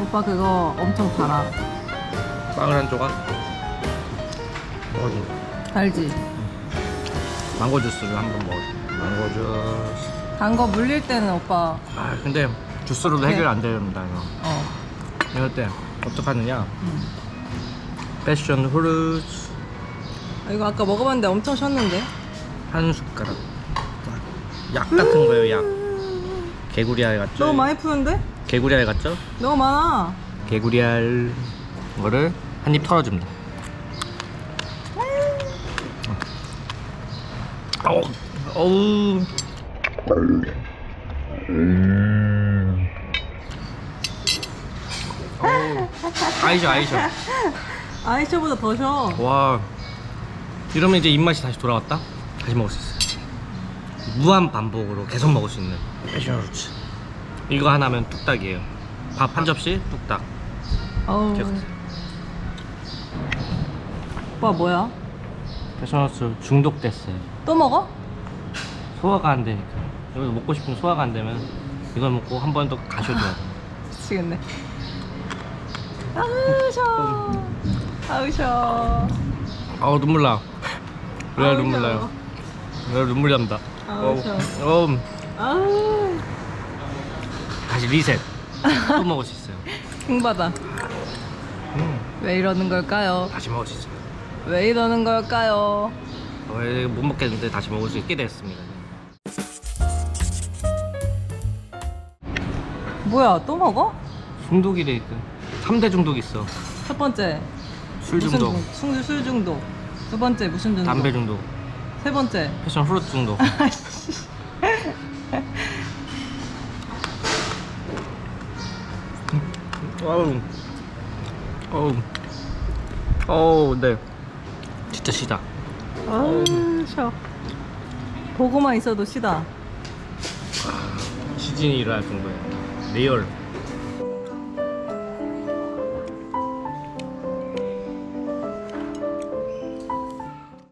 오빠 그거 엄청 달아. 빵을 한 조각 먹어줘 달지? 망고 주스를 한번 먹어줘 망고 주스 단 거 물릴 때는 오빠 아 근데 주스로도 해결 안 됩니다 이거 어. 이럴 때 어떡하느냐 음. 패션 후르츠 아, 이거 아까 먹어봤는데 엄청 셨는데? 한 숟가락 약 같은 거예요 약 개구리알 같죠? 너무 많이 푸는데? 개구리알 같죠? 너무 많아. 개구리알 거를 한 입 털어줍니다. 어우 어우. 어우. 아이셔 아이셔. 아이쇼보다 더 셔. 와. 이러면 이제 입맛이 다시 돌아왔다? 다시 먹을 수 있어 무한 반복으로 계속 먹을 수 있는 패션 루츠 이거 하나면 뚝딱이에요 밥 한 접시 뚝딱 어우. 계속 오빠 뭐야? 패션루츠 중독됐어요 또 먹어? 소화가 안 되니까 이거 먹고 싶은 소화가 안 되면 이걸 먹고 한 번 더 가셔줘야 돼 미치겠네. 아우 셔. 아우 셔. 아우 눈물 나왜 아우, 눈물 나요 왜 눈물이 납니다 아우, 어우, 셔. 어우, 아우. 다시 리셋 또 먹을 수 있어요 킹받아. 음, 왜 이러는 걸까요? 다시 먹을 수 있어요 왜 이러는 걸까요? 왜 못 먹겠는데 다시 먹을 수 있게 됐습니다. 뭐야 또 먹어? 중독이래 그 3대 중독 있어. 첫 번째 술 무슨 중독, 중- 술, 술 중독. 두 번째 무슨 중독? 담배 중독, 세 번째. 패션 후르츠 중독. 어우, 어우, 어우, 네, 진짜 시다. 아우 셔. 보고만 있어도 시다. 시즌이 일어날 정도예요. 리얼.